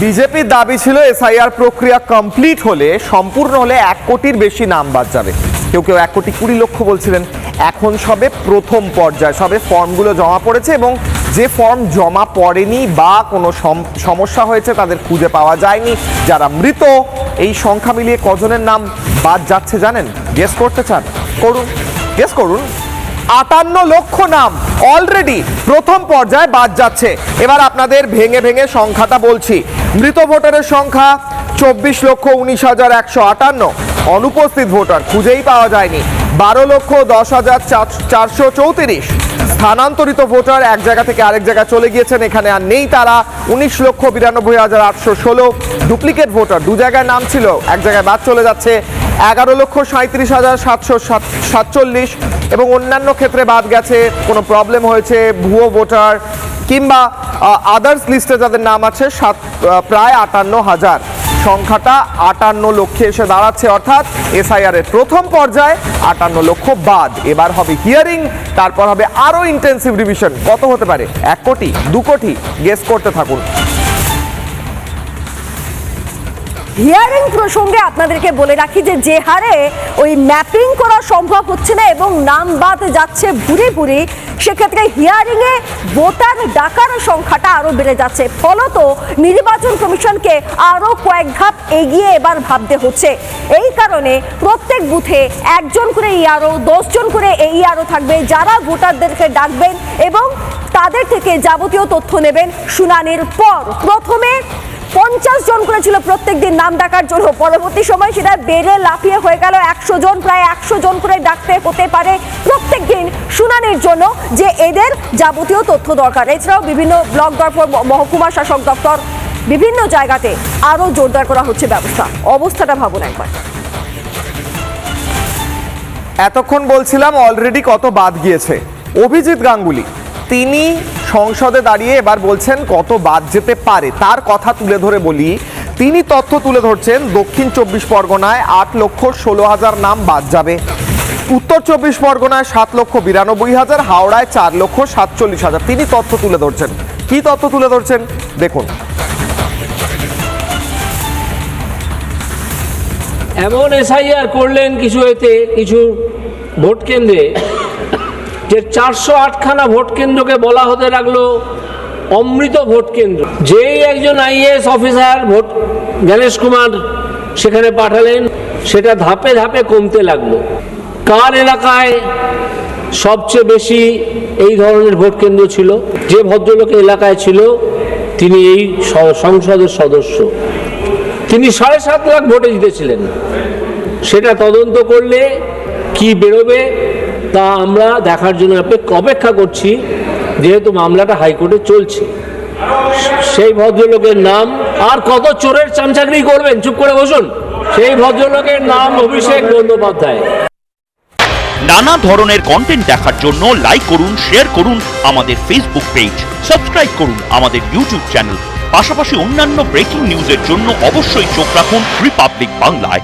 বিজেপির দাবি ছিল এসআইআর প্রক্রিয়া কমপ্লিট হলে, সম্পূর্ণ হলে এক কোটির বেশি নাম বাদ যাবে। কেউ কেউ এক কোটি কুড়ি লক্ষ বলছিলেন। এখন সবে প্রথম পর্যায়ে, সবে ফর্মগুলো জমা পড়েছে এবং যে ফর্ম জমা পড়েনি বা কোনো সম- সমস্যা হয়েছে তাদের খুঁজে পাওয়া যায়নি। যারা মৃত, এই সংখ্যা মিলিয়ে কজনের নাম বাদ যাচ্ছে জানেন? গেস করতে চান? করুন। গেস করুন। আটান্ন লক্ষ নাম অলরেডি প্রথম পর্যায়ে বাদ যাচ্ছে। এবার আপনাদের ভেঙে ভেঙে সংখ্যাটা বলছি। মৃত ভোটারের সংখ্যা চব্বিশ লক্ষ উনিশ হাজার একশো আটান্ন। অনুপস্থিত ভোটার খুঁজেই পাওয়া যায়নি। বারো লক্ষ দশ হাজার চার- চারশো চৌত্রিশ। স্থানান্তরিত ভোটার এক জায়গা থেকে আরেক জায়গায় চলে গিয়েছেন। এখানে আর নেই তারা। উনিশ লক্ষ বিরানব্বই হাজার আটশো ষোলো। ডুপ্লিকেট ভোটার দু জায়গায় নাম ছিল, এক জায়গায় বাদ চলে যাচ্ছে। এগারো লক্ষ সাঁত্রিশ হাজার সাতশো সাত- সাতচল্লিশ এবং অন্যান্য ক্ষেত্রে বাদ গেছে, কোনো প্রবলেম হয়েছে, ভুয়ো ভোটার কিংবা আদার্স লিস্টে যাদের নাম আছে, সাত প্রায় আটান্ন হাজার। সংখ্যাটা আটান্ন লক্ষে এসে দাঁড়াচ্ছে, অর্থাৎ এসআইআর এর প্রথম পর্যায়ে আটান্ন লক্ষ বাদ। এবার হবে হিয়ারিং তারপর হবে আরও ইন্টেন্সিভ রিভিশন কত হতে পারে? এক কোটি, দু কোটি। গেস করতে থাকুন। হিয়ারিং প্রসঙ্গে আপনাদেরকে বলে রাখি যে যে হারে ওই ম্যাপিং করা সম্ভব হচ্ছে না এবং নাম বাদ যাচ্ছে ভুরি ভুরি, সেক্ষেত্রে হিয়ারিংয়ে ভোটার ডাকার সংখ্যাটা আরও বেড়ে যাচ্ছে। ফলত নির্বাচন কমিশনকে আরও কয়েক ধাপ এগিয়ে এবার ভাবতে হচ্ছে। এই কারণে প্রত্যেক বুথে একজন করে ইয়ারও, দশজন করে এই ইয়ারও থাকবে। যারা ভোটারদেরকে ডাকবেন এবং তাদের থেকে যাবতীয় তথ্য নেবেন শুনানির পর। প্রথমে পঞ্চাশ জন করে ছিল প্রত্যেক দিন নাম ডাকার জন্য। পরবর্তী সময় সেটা বেড়ে লাফিয়ে হয়ে গেল একশো জন, প্রায় একশো জন করে ডাকতে হতে পারে প্রত্যেক দিন শুনানির জন্য যে এদের যাবতীয় তথ্য দরকার। এছাড়াও বিভিন্ন ব্লক দপ্তর মহকুমা শাসক দপ্তর বিভিন্ন জায়গাতে আরও জোরদার করা হচ্ছে ব্যবস্থা। অবস্থাটা ভাবুন একবার। এতক্ষণ বলছিলাম অলরেডি কত বাদ গিয়েছে। অভিজিৎ গাঙ্গুলি, তিনি সংসদে দাঁড়িয়ে এবার বলছেন কত বাদ যেতে পারে। তার কথা তুলে ধরে বলি, তিনি তথ্য তুলে ধরছেন দক্ষিণ চব্বিশ পরগনায় আট লক্ষ ষোলো হাজার নাম বাদ যাবে। উত্তর চব্বিশ পরগনায় সাত লক্ষ বিরানব্বই হাজার, হাওড়ায় চার লক্ষ সাতচল্লিশ হাজার। তিনি তথ্য তুলে ধরছেন। কি তথ্য তুলে ধরছেন? দেখুন। এমন এসআইআর করলেন কিছু এতে, কিছু ভোট কেন্দ্রে যে চারশো আটখানা ভোট কেন্দ্রকে বলা হতে লাগল অমৃত ভোট কেন্দ্র। যেই একজন IAS officer vote Ganesh Kumar সেখানে পাঠালেন, সেটা ধাপে ধাপে কমতে লাগল। কার এলাকায় সবচেয়ে বেশি এই ধরনের ভোট কেন্দ্র ছিল? যে ভদ্রলোক এলাকায় ছিল, তিনি এই সংসদের সদস্য। তিনি সাড়ে সাত লাখ ভোটে জিতেছিলেন। সেটা তদন্ত করলে কি বেরোবে? তা আমরা দেখার জন্য অপেক- অপেক্ষা করছি, যেহেতু মামলাটা হাইকোর্টে চলছে। সেই ভদ্রলোকের নাম আর কত চোরের চামচাকরি করবেন? চুপ করে বসুন। সেই ভদ্রলোকের নাম অভিষেক বন্দ্যোপাধ্যায়। নানা ধরনের কন্টেন্ট দেখার জন্য লাইক করুন শেয়ার করুন আমাদের ফেসবুক পেজ সাবস্ক্রাইব করুন আমাদের ইউটিউব চ্যানেল পাশাপাশি অন্যান্য ব্রেকিং নিউজের জন্য অবশ্যই চোখ রাখুন রিপাবলিক বাংলায়।